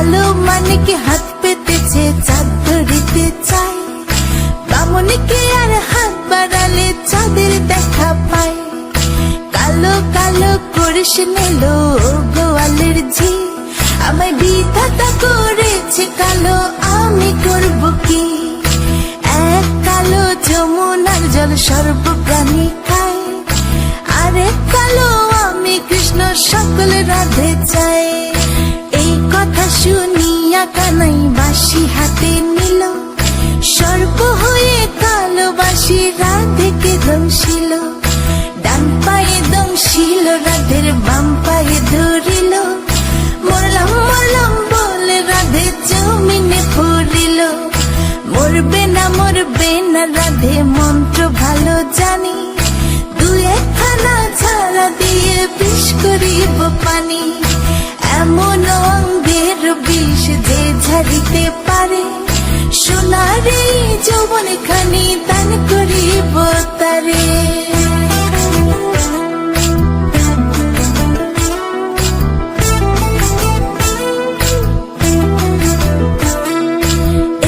বিনোদী কালো মানিকে হাত পেতেছে চাঁদ ধরিতে চায় বামনিকে আর হাত বাড়ালে চাঁদের দেখা পায় কালো কালো করিস নিল গোয়ালের ঝি। আমায় বিধাতা করেছে কালো, আমি করব কি? এক কালো যমুনার জল সর্বপ্রাণী খায় আরেক কালো আমি কৃষ্ণ, সকল রাধে চাই। কানাই বাসি হাতে নিল। সর্ব হয়ে কালো বাসি রাধেকে দংশিল ডান পায়ে দংশিল, রাধের বাম পায়ে ধরিল। মরলাম মরলাম বলে রাধে জমিনে পড়িল মরবে না মরবে না রাধে মন্ত্র ভালো জানি। দু একখানা ছাড়া দিয়ে বিষ করিব পানি। ঝাড়িতে পারে। সোনার যৌবন খানি দান করিব তারে।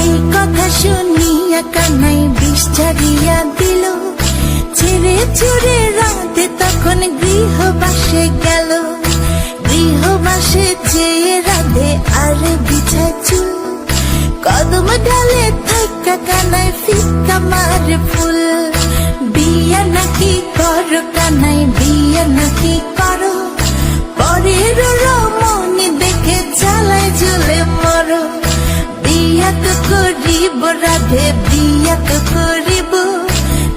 এই কথা শুনিয়া কানাই বিষ ছাড়িয়া দিল। ছেড়ে ছুড়ে রাতে তখন গৃহবাসে গেল। গৃহবাসে যেয়ে রাধে আর চুল কদম ডালে থাকা কানাই ফিকা মারে ফুল বিয়া নাকি করো কানাই বিয়া নাকি করো পরের রমণী দেখে চালায় ঝুলে মরো বিয়া তো করিব রাধে বিয়া তো করিব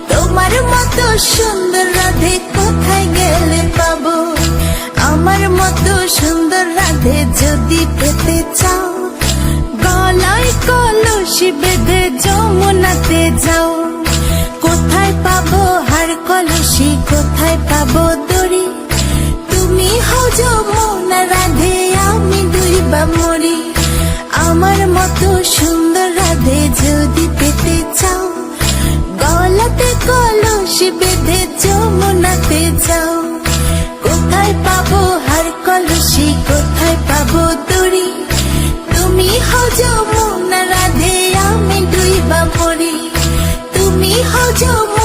তোমার মতো সুন্দর রাধে কোথায় গেলে পাবো আমার মতো সুন্দর রাধে যদি পেতে চাও যমুনাতে যাও। কোথায় পাবো হার কলসি, কোথায় পাবো দড়ি? তুমি হও যমুনা রাধে, আমি দুই বা মরি। আমার মতো সুন্দর রাধে যদি পেতে চাও, গলাতে কলসি বেঁধে যমুনাতে যাও। কোথায় পাবো হার কলসি, কোথায় পাবো দড়ি? তুমি হও যমুনা 好久不